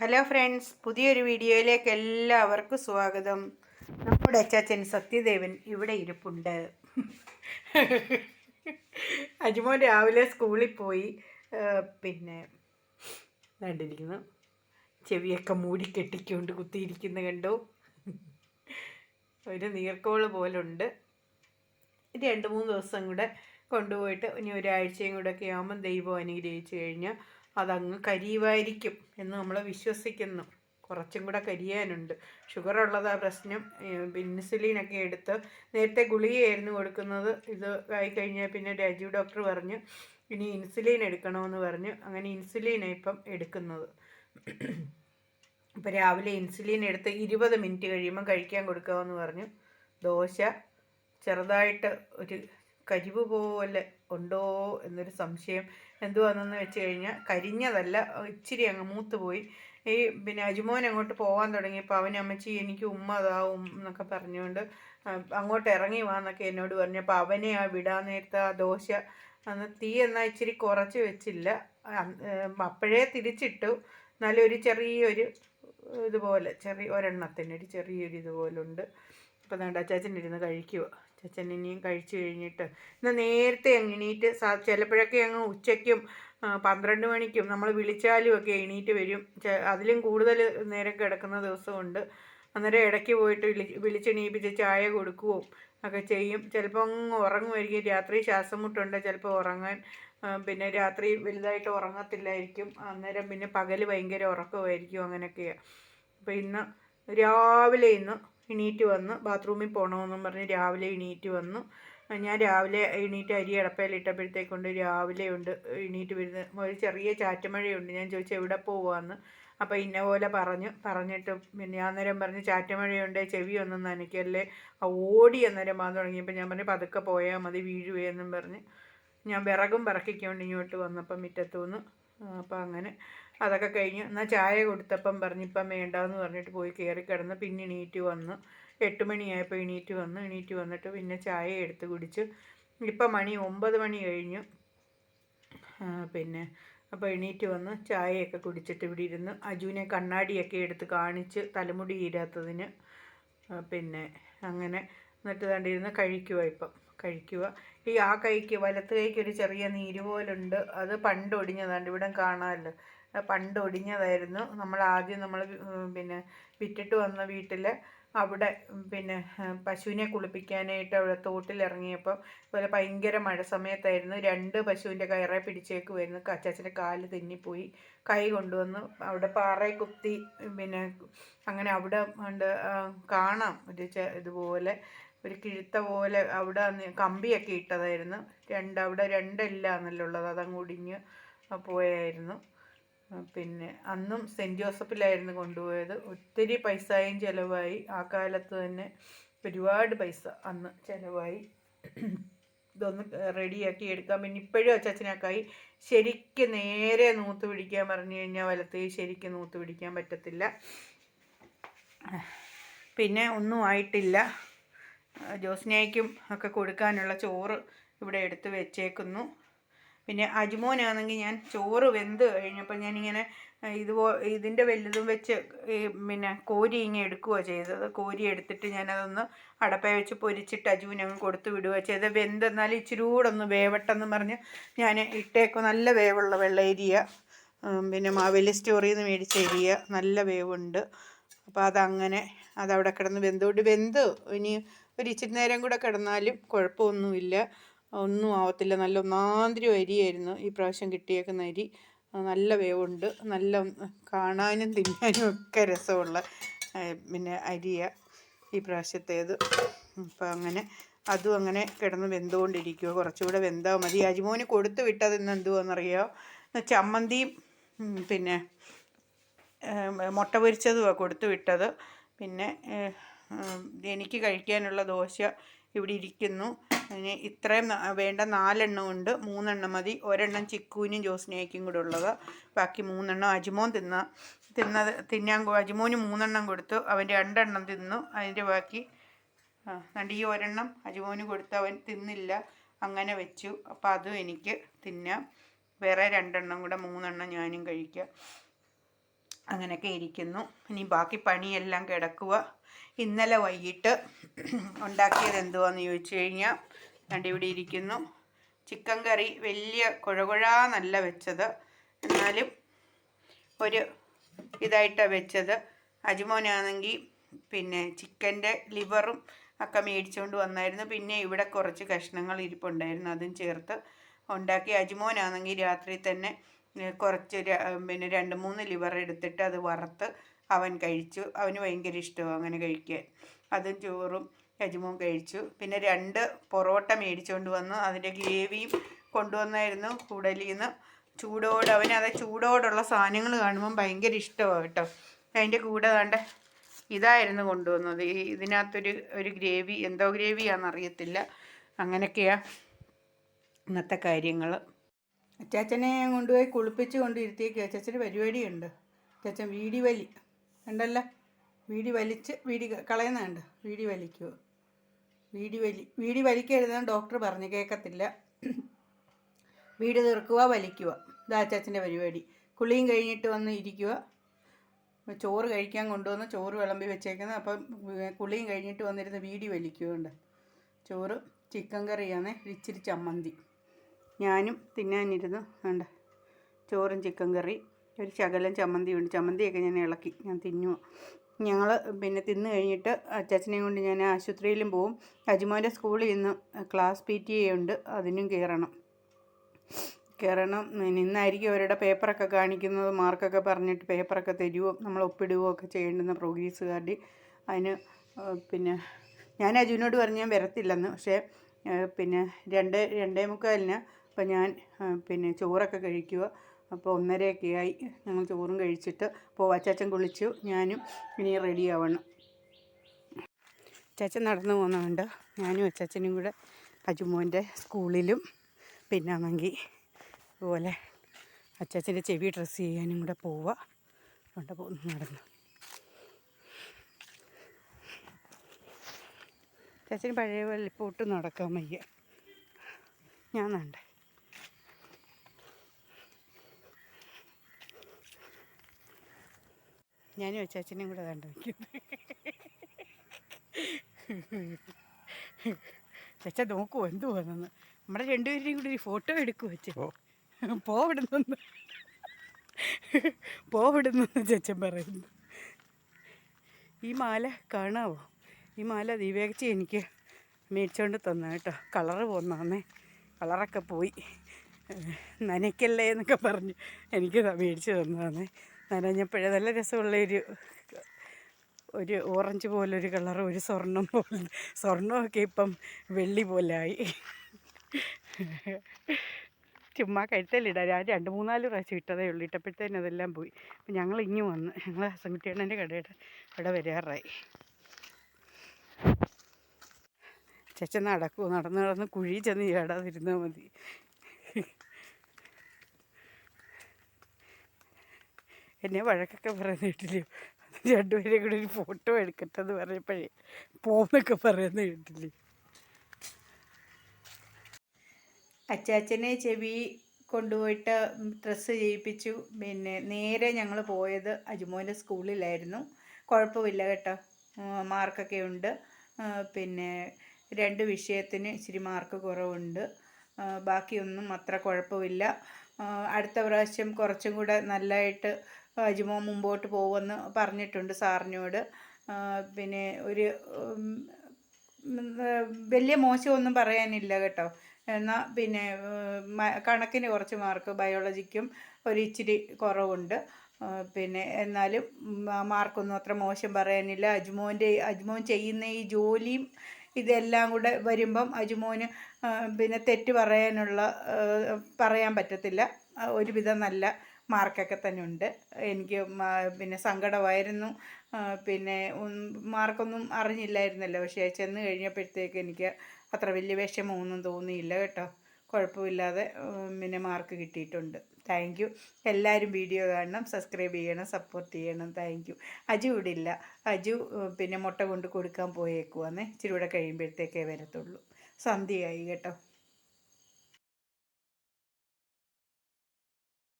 Hello friends പുതിയൊരു വീഡിയോയിലേക്ക് എല്ലാവർക്കും സ്വാഗതം. നമ്മുടെ അച്ചാച്ചൻ സത്യദേവൻ ഇവിടെ ഇരിപ്പുണ്ട്. അജുമോൻ രാവിലെ സ്കൂളിൽ പോയി പിന്നെ കണ്ടിരിക്കുന്നു. ചെവിയൊക്കെ മൂടി കെട്ടിക്കൊണ്ട് കുത്തിയിരിക്കുന്ന കണ്ടു? ഒരു നീർക്കോൾ പോലുണ്ട്. ഇത് രണ്ട് മൂന്ന് ദിവസം കൂടെ കൊണ്ടുപോയിട്ട് ഇനി ഒരാഴ്ചയും കൂടെ ഒക്കെ ആകുമ്പം ദൈവം അനുഗ്രഹിച്ചു കഴിഞ്ഞാൽ അതങ്ങ് കരിയുമായിരിക്കും എന്ന് നമ്മൾ വിശ്വസിക്കുന്നു. കുറച്ചും കൂടെ കരിയാനുണ്ട്. ഷുഗർ ഉള്ളതാ പ്രശ്നം. ഇൻസുലിനൊക്കെ എടുത്ത് നേരത്തെ ഗുളികയായിരുന്നു കൊടുക്കുന്നത്. ഇത് ആയി ആയിക്കഴിഞ്ഞാൽ പിന്നെ രാജീവ് ഡോക്ടർ പറഞ്ഞു ഇനി ഇൻസുലിൻ എടുക്കണമെന്ന് പറഞ്ഞു. അങ്ങനെ ഇൻസുലിനാണ് ഇപ്പം എടുക്കുന്നത്. ഇപ്പോൾ രാവിലെ ഇൻസുലിൻ എടുത്ത് ഇരുപത് മിനിറ്റ് കഴിയുമ്പം കഴിക്കാൻ കൊടുക്കാമെന്ന് പറഞ്ഞു. ദോശ ചെറുതായിട്ട് ഒരു കരിവ് പോലെ ഉണ്ടോ എന്നൊരു സംശയം എന്തുവാണെന്ന് വെച്ച് കഴിഞ്ഞാൽ കരിഞ്ഞതല്ല ഇച്ചിരി അങ്ങ് മൂത്ത് പോയി. ഈ പിന്നെ അജുമോൻ അങ്ങോട്ട് പോകാൻ തുടങ്ങിയപ്പോൾ അവൻ അമ്മച്ചി എനിക്ക് ഉമ്മ അതാവും എന്നൊക്കെ പറഞ്ഞുകൊണ്ട് അങ്ങോട്ട് ഇറങ്ങി വാന്നൊക്കെ എന്നോട് പറഞ്ഞപ്പോൾ അവനെ ആ വിടാൻ നേരത്തെ ആ ദോശ അന്ന് തീ എന്നാൽ ഇച്ചിരി കുറച്ച് വെച്ചില്ല. അപ്പോഴേ തിരിച്ചിട്ടു. എന്നാലും ഒരു ചെറിയൊരു ഇതുപോലെ ചെറിയ ഒരെണ്ണത്തിന് ഒരു ചെറിയൊരു ഇതുപോലുണ്ട് ഇപ്പം വേണ്ട അച്ചാച്ചൻ ഇരുന്ന് കഴിക്കുക ഇനിയും കഴിച്ചു കഴിഞ്ഞിട്ട്. എന്നാൽ നേരത്തെ അങ്ങ് എണീറ്റ് ചിലപ്പോഴൊക്കെ അങ്ങ് ഉച്ചയ്ക്കും പന്ത്രണ്ട് മണിക്കും നമ്മൾ വിളിച്ചാലും ഒക്കെ എണീറ്റ് വരും. അതിലും കൂടുതൽ നേരം കിടക്കുന്ന ദിവസമുണ്ട്. അന്നേരം ഇടയ്ക്ക് പോയിട്ട് വിളി വിളിച്ചെണീപ്പിച്ച് ചായ കൊടുക്കുകയും ഒക്കെ ചെയ്യും. ചിലപ്പോൾ അങ്ങ് ഉറങ്ങുമായിരിക്കും. രാത്രി ശ്വാസം മുട്ടുണ്ട് ചിലപ്പോൾ ഉറങ്ങാൻ. പിന്നെ രാത്രി വലുതായിട്ട് ഉറങ്ങത്തില്ലായിരിക്കും. അന്നേരം പിന്നെ പകൽ ഭയങ്കര ഉറക്കമായിരിക്കും അങ്ങനെയൊക്കെയാണ് അപ്പോൾ ഇന്ന് രാവിലെ ഇന്ന് എണീറ്റ് വന്ന്. ബാത്റൂമിൽ പോകണമെന്നും പറഞ്ഞ് രാവിലെ എണീറ്റ് വന്നു. ഞാൻ രാവിലെ എണീറ്റ് അരി അടപ്പയിലിട്ടപ്പോഴത്തേക്കൊണ്ട് രാവിലെ ഉണ്ട് എണീറ്റ് വരുന്നത്. ഒരു ചെറിയ ചാറ്റമഴയുണ്ട്. ഞാൻ ചോദിച്ചു എവിടെ പോവാന്ന്? അപ്പോൾ ഇന്ന പോലെ പറഞ്ഞു. പറഞ്ഞിട്ട് പിന്നെ അന്നേരം പറഞ്ഞു ചാറ്റമഴയുണ്ട് ചെവി ഒന്നും നനയ്ക്കല്ലേ? ഓടി അന്നേരം വന്ന് തുടങ്ങിയപ്പോൾ ഞാൻ പറഞ്ഞു പതുക്കെ പോയാൽ മതി വീഴുവേ എന്നും പറഞ്ഞ് ഞാൻ വിറകും പറക്കിക്കൊണ്ട് ഇങ്ങോട്ട് വന്നപ്പം മുറ്റത്തു നിന്ന് അപ്പം അങ്ങനെ അതൊക്കെ കഴിഞ്ഞ്. എന്നാൽ ചായ കൊടുത്തപ്പം പറഞ്ഞ് ഇപ്പം വേണ്ടാന്ന് പറഞ്ഞിട്ട് പോയി കയറി കിടന്ന് പിന്നെ എണീറ്റ് വന്ന്. എട്ട് മണിയായപ്പോൾ എണീറ്റ് വന്ന്. എണീറ്റ് വന്നിട്ട് പിന്നെ ചായ എടുത്ത് കുടിച്ച്. ഇപ്പം മണി ഒമ്പത് മണി കഴിഞ്ഞു. പിന്നെ അപ്പോൾ എണീറ്റ് വന്ന് ചായയൊക്കെ കുടിച്ചിട്ട് ഇവിടെ ഇരുന്ന്. അജുവിനെ കണ്ണാടിയൊക്കെ എടുത്ത് കാണിച്ച് തലമുടി ഈരാത്തതിന് പിന്നെ അങ്ങനെ എന്നിട്ട് കണ്ടിരുന്ന് കഴിക്കുക ഇപ്പം. കഴിക്കുക ഈ ആ കൈക്ക് വലത്ത് കൈക്ക് ഒരു ചെറിയ നീര് പോലുണ്ട്. അത് പണ്ട് ഒടിഞ്ഞതാണ് ഇവിടെ കാണാമല്ലോ പണ്ട് ഒടിഞ്ഞതായിരുന്നു. നമ്മൾ ആദ്യം നമ്മൾ പിന്നെ വിറ്റിട്ട് വന്ന വീട്ടിൽ അവിടെ പിന്നെ പശുവിനെ കുളിപ്പിക്കാനായിട്ട് അവിടെ തോട്ടിലിറങ്ങിയപ്പം അതുപോലെ ഭയങ്കര മഴ സമയത്തായിരുന്നു. രണ്ട് പശുവിന്റെ കയറെ പിടിച്ചേക്ക് വരുന്നു അച്ചാച്ചന്റെ കാൽ തെന്നിപ്പോയി. കൈ കൊണ്ടുവന്നു അവിടെ പാറ കുത്തി പിന്നെ അങ്ങനെ അവിടെ ഉണ്ട് കാണാം ഒരു ഇതുപോലെ. ഒരു കിഴുത്ത പോലെ അവിടെ കമ്പിയൊക്കെ ഇട്ടതായിരുന്നു. രണ്ട് അവിടെ രണ്ടെല്ലാന്നല്ലോ ഉള്ളത്. അതങ്ങ് ഒടിഞ്ഞ് പോയായിരുന്നു. പിന്നെ അന്നും സെന്റ് ജോസഫിലായിരുന്നു കൊണ്ടുപോയത്. ഒത്തിരി പൈസയും ചിലവായി. ആ കാലത്ത് തന്നെ ഒരുപാട് പൈസ അന്ന് ചിലവായി. ഇതൊന്ന് റെഡിയാക്കി എടുക്കാൻ പിന്നെ ഇപ്പോഴും അച്ചാച്ചനക്കായി ശരിക്ക് നേരെ നൂത്ത് പിടിക്കാൻ പറഞ്ഞു കഴിഞ്ഞാൽ വലത്തേ ശരിക്ക് നൂത്ത് പിടിക്കാൻ പറ്റത്തില്ല. പിന്നെ ഒന്നും ആയിട്ടില്ല. ജോസ്നയ്ക്കും ഒക്കെ കൊടുക്കാനുള്ള ചോറ് ഇവിടെ എടുത്ത് വെച്ചേക്കുന്നു. പിന്നെ അജ്മോനാണെങ്കിൽ ഞാൻ ചോറ് വെന്ത് കഴിഞ്ഞപ്പോൾ ഞാനിങ്ങനെ ഇതുപോ ഇതിന്റെ വലുതും വെച്ച് പിന്നെ കോരി ഇങ്ങനെ എടുക്കുകയാണ് ചെയ്തത്. കോരി എടുത്തിട്ട് ഞാനതൊന്ന് അടപ്പ വെച്ച് പൊരിച്ചിട്ട് അജുവിന് അങ്ങ് കൊടുത്തു വിടുകയോ ചെയ്ത് വെന്തെന്നാൽ ഇച്ചിരി കൂടെ ഒന്ന് വേവട്ടെന്ന് പറഞ്ഞ് ഞാൻ ഇട്ടേക്കും. നല്ല വേവുള്ള വെള്ളേരിയ പിന്നെ മാവേലി സ്റ്റോറിൽ നിന്ന് മേടിച്ച ഏരിയ നല്ല വേവുണ്ട്. അപ്പോൾ അതങ്ങനെ അതവിടെ കിടന്ന് വെന്തുകൊണ്ട് വെന്ത് ഇനി ഒരു ഇച്ചിരി നേരം കൂടെ കിടന്നാലും കുഴപ്പമൊന്നുമില്ല. ഒന്നും ആവത്തില്ല. നല്ല ഒന്നാന്തിരി അരിയായിരുന്നു. ഈ പ്രാവശ്യം കിട്ടിയേക്കുന്ന അരി. നല്ല വേവുണ്ട്. നല്ല കാണാനും തിന്നാനും ഒക്കെ രസമുള്ള പിന്നെ അരിയ ഈ പ്രാവശ്യത്തേത്. അപ്പം അങ്ങനെ അതും അങ്ങനെ കിടന്ന് വെന്തുകൊണ്ടിരിക്കുക കുറച്ചുകൂടെ വെന്താൽ മതി. അജിമോന് കൊടുത്തു വിട്ടത് ഇന്ന് എന്തുവാണെന്നറിയോ ചമ്മന്തിയും പിന്നെ മുട്ട പൊരിച്ചതുമാണ് കൊടുത്തു വിട്ടത്. പിന്നെ എനിക്ക് കഴിക്കാനുള്ള ദോശ ഇവിടെ ഇരിക്കുന്നു. അതിന് ഇത്രയും വേണ്ട നാലെണ്ണം ഉണ്ട്. മൂന്നെണ്ണം മതി. ഒരെണ്ണം ചിക്കൂനും ജോസ്നേക്കും കൂടെ ഉള്ളത്. ബാക്കി മൂന്നെണ്ണം അജിമോൻ തിന്ന തിന്നത് തിന്നാൻ അജിമോന് മൂന്നെണ്ണം കൊടുത്തു. അവൻ രണ്ടെണ്ണം തിന്നു. അതിന്റെ ബാക്കി ഈ ഒരെണ്ണം അജിമോന് കൊടുത്ത് അവൻ തിന്നില്ല. അങ്ങനെ വെച്ചു. അപ്പോൾ അതും എനിക്ക് തിന്നാം. വേറെ രണ്ടെണ്ണം കൂടെ മൂന്നെണ്ണം ഞാനും കഴിക്കാം. അങ്ങനെയൊക്കെ ഇരിക്കുന്നു. ഇനി ബാക്കി പണിയെല്ലാം കിടക്കുക ഇന്നലെ വൈകിട്ട് ഉണ്ടാക്കിയത് എന്തുവാന്ന് ചോദിച്ചു കഴിഞ്ഞാൽ രണ്ട് ഇവിടെ ഇരിക്കുന്നു. ചിക്കൻ കറി വലിയ കുഴകുഴാന്നല്ല വെച്ചത്. എന്നാലും ഒരു ഇതായിട്ടാണ് വെച്ചത്. അജിമോനാണെങ്കിൽ പിന്നെ ചിക്കന്റെ ലിവറും ഒക്കെ മേടിച്ചുകൊണ്ട് വന്നായിരുന്നു. പിന്നെ ഇവിടെ കുറച്ച് കഷ്ണങ്ങൾ ഇരിപ്പുണ്ടായിരുന്നു. അതും ചേർത്ത് ഉണ്ടാക്കി. അജിമോനാണെങ്കിൽ രാത്രി തന്നെ കുറച്ച് പിന്നെ രണ്ട് മൂന്ന് ലിവർ എടുത്തിട്ട് അത് വറുത്ത് അവൻ കഴിച്ചു. അവന് ഭയങ്കര ഇഷ്ടമാണ് അങ്ങനെ കഴിക്കാൻ. അതും ചോറും യജമോൻ കഴിച്ചു. പിന്നെ രണ്ട് പൊറോട്ട മേടിച്ചുകൊണ്ട് വന്നു. അതിന്റെ ഗ്രേവിയും കൊണ്ടുവന്നായിരുന്നു കൂടലിൽ നിന്ന് ചൂടോട് അവന് അത് ചൂടോടുള്ള സാധനങ്ങൾ കാണുമ്പം ഭയങ്കര ഇഷ്ടമാണ് കേട്ടോ. അതിന്റെ കൂടെ കണ്ട ഇതായിരുന്നു കൊണ്ടുവന്നത്. ഈ ഇതിനകത്തൊരു ഒരു ഗ്രേവി എന്തോ ഗ്രേവിയാണെന്നറിയത്തില്ല. അങ്ങനെയൊക്കെയാണ് അങ്ങനെയൊക്കെയാ ഇന്നത്തെ കാര്യങ്ങൾ അച്ചാച്ചനെ കൊണ്ടുപോയി കുളിപ്പിച്ച് കൊണ്ടിരുത്തിയേക്ക്. അച്ചാച്ചന് പരിപാടിയുണ്ട്. അച്ചാച്ചൻ വീടി വലി. ഉണ്ടല്ല വീടി വലിച്ച് വീടി കളയുന്നുണ്ട്. വീടി വലിക്കുമോ വീടി വലി വീടി വലിക്കരുതെന്ന് ഡോക്ടർ പറഞ്ഞു. കേൾക്കത്തില്ല വീട് തീർക്കുക വലിക്കുക ഇതാ അച്ചാച്ചന്റെ പരിപാടി. കുളിയും കഴിഞ്ഞിട്ട് വന്ന് ഇരിക്കുക ചോറ് കഴിക്കാൻ കൊണ്ടുവന്ന് ചോറ് വിളമ്പി വെച്ചേക്കുന്നത് അപ്പം കുളിയും കഴിഞ്ഞിട്ട് വന്നിരുന്ന് വീടി വലിക്കുന്നുണ്ട് ചോറ് ചിക്കൻ കറിയാണ്. ഇച്ചിരി ചമ്മന്തി. ഞാനും തിന്നാനിരുന്നു. വേണ്ട ചോറും ചിക്കൻ കറി ഒരു ശകലം ചമ്മന്തിയുണ്ട്. ചമ്മന്തിയൊക്കെ ഞാൻ ഇളക്കി. ഞാൻ തിന്നു. ഞങ്ങൾ പിന്നെ തിന്നു കഴിഞ്ഞിട്ട് അച്ചാച്ചനെയും കൊണ്ട് ഞാൻ ആശുപത്രിയിലും പോവും. അജിമോന്റെ സ്കൂളിൽ ഇന്ന് ക്ലാസ് പി ടി എ ഉണ്ട്. അതിനും കയറണം. കയറണം. ഇന്നായിരിക്കും അവരുടെ പേപ്പറൊക്കെ കാണിക്കുന്നത്. മാർക്കൊക്കെ പറഞ്ഞിട്ട് പേപ്പറൊക്കെ തരുമോ നമ്മൾ ഒപ്പിടുകയോ ഒക്കെ ചെയ്യേണ്ടുന്ന പ്രോഗ്രസ് കാർഡ് അതിന് പിന്നെ ഞാൻ അജുവിനോട് പറഞ്ഞ് ഞാൻ വരത്തില്ലെന്ന്. പക്ഷേ പിന്നെ രണ്ട് രണ്ടേ മുക്കാലിന് അപ്പം ഞാൻ പിന്നെ ചോറൊക്കെ കഴിക്കുക. അപ്പോൾ ഒന്നരയൊക്കെ ആയി ഞങ്ങൾ ചോറും കഴിച്ചിട്ട് അപ്പോൾ അച്ചാച്ചൻ കുളിച്ചു. ഞാനും ഇനി റെഡി ആവണം. അച്ചാച്ചൻ നടന്നു പോകുന്നതുകൊണ്ട് ഞാനും അച്ചാച്ചനും കൂടെ അജുമോന്റെ സ്കൂളിലും പിന്നാണെങ്കിൽ അതുപോലെ അച്ചാച്ചന്റെ ചെവി ഡ്രസ്സ് ചെയ്യാനും കൂടെ പോവുക കൊണ്ട് പോകുന്നു നടന്നു. അച്ചാച്ചന് പഴയ പോലെ നടക്കാൻ വയ്യ. ഞാൻ വേണ്ട ഞാനും അച്ചാച്ചനെയും കൂടെ കണ്ടു നിൽക്കുന്നു. ചച്ച നോക്കുമോ എന്തു വന്നെന്ന്. നമ്മുടെ രണ്ടുപേരുടെയും കൂടി ഒരു ഫോട്ടോ എടുക്കുമോ വെച്ചോ പോവിടുന്നു പോവിടുന്നു ചച്ചൻ പറയുന്നു. ഈ മാല കാണാവോ? ഈ മാല ദീപേച്ചി എനിക്ക് മേടിച്ചോണ്ട് തന്നു കേട്ടോ. കളറ് പോന്നാന്നേ. കളറൊക്കെ പോയി. നനയ്ക്കല്ലേ എന്നൊക്കെ പറഞ്ഞ്. എനിക്ക് മേടിച്ച് തന്നതാന്നേ. നനഞ്ഞപ്പോഴേ നല്ല രസമുള്ള ഒരു ഒരു ഓറഞ്ച് പോലൊരു കളർ ഒരു സ്വർണം പോലെ. സ്വർണമൊക്കെ ഇപ്പം വെള്ളി പോലായി. ചുമ്മാ കഴുത്തലിടാം. ഞാൻ രണ്ട് മൂന്നാൽ പ്രാവശ്യം ഇട്ടതേ ഉള്ളൂ. ഇട്ടപ്പോഴത്തേനും അതെല്ലാം പോയി. അപ്പം ഞങ്ങൾ ഇങ്ങു വന്ന് ഞങ്ങൾ ഹസൻകുട്ടിയണ്ണന്റെ കടയുടെ അവിടെ വരാറായി. ചേച്ച നടക്കുമോ നടന്ന് നടന്ന് കുഴി ചെന്ന് ചേടാതിരുന്നാൽ മതി. എന്നെ വഴക്കൊക്കെ പറയുന്ന കേട്ടില്ലയോ രണ്ടുപേരെ കൂടെ ഒരു ഫോട്ടോ എടുക്കട്ടെന്ന് പറഞ്ഞപ്പോഴേ പോന്നൊക്കെ പറയുന്ന കേട്ടില്ലേ? അച്ചാച്ചനെ ചെവി കൊണ്ടുപോയിട്ട് ഡ്രസ്സ് ചെയ്യിപ്പിച്ചു. പിന്നെ നേരെ ഞങ്ങൾ പോയത് അജുമോന്റെ സ്കൂളിലായിരുന്നു. കുഴപ്പമില്ല കേട്ടോ. മാർക്കൊക്കെ ഉണ്ട്. പിന്നെ രണ്ട് വിഷയത്തിന് ഇച്ചിരി മാർക്ക് കുറവുണ്ട്. ബാക്കിയൊന്നും അത്ര കുഴപ്പമില്ല. അടുത്ത പ്രാവശ്യം കുറച്ചും കൂടെ നല്ലതായിട്ട് അജുമോ മുമ്പോട്ട് പോകുമെന്ന് പറഞ്ഞിട്ടുണ്ട് സാറിനോട്. പിന്നെ ഒരു വലിയ മോശമൊന്നും പറയാനില്ല കേട്ടോ. എന്നാൽ പിന്നെ കണക്കിന് കുറച്ച് മാർക്ക് ബയോളജിക്കും ഒരു ഇച്ചിരി കുറവുണ്ട്. പിന്നെ എന്നാലും മാർക്കൊന്നും അത്ര മോശം പറയാനില്ല. അജ്മോന്റെ അജ്മോൻ ചെയ്യുന്ന ഈ ജോലിയും ഇതെല്ലാം കൂടെ വരുമ്പം അജ്മോന് പിന്നെ തെറ്റ് പറയാനുള്ള പറയാൻ പറ്റത്തില്ല. ഒരുവിധം നല്ല മാർക്കൊക്കെ തന്നെ ഉണ്ട് എനിക്ക് പിന്നെ സങ്കടമായിരുന്നു. പിന്നെ മാർക്കൊന്നും അറിഞ്ഞില്ലായിരുന്നല്ലോ. പക്ഷേ ചെന്ന് കഴിഞ്ഞപ്പോഴത്തേക്ക് എനിക്ക് അത്ര വലിയ വിഷമമൊന്നും തോന്നിയില്ല കേട്ടോ. കുഴപ്പമില്ലാതെ പിന്നെ മാർക്ക് കിട്ടിയിട്ടുണ്ട്. താങ്ക് യു എല്ലാവരും വീഡിയോ കാണണം സബ്സ്ക്രൈബ് ചെയ്യണം സപ്പോർട്ട് ചെയ്യണം. താങ്ക് യു അജു ഇവിടെ ഇല്ല. അജു പിന്നെ മുട്ട കൊണ്ട് കൊടുക്കാൻ പോയേക്കുവാന്നേ. ഇച്ചിരി കൂടെ കഴിയുമ്പോഴത്തേക്കേ വരത്തുള്ളൂ. സന്ധ്യയായി കേട്ടോ.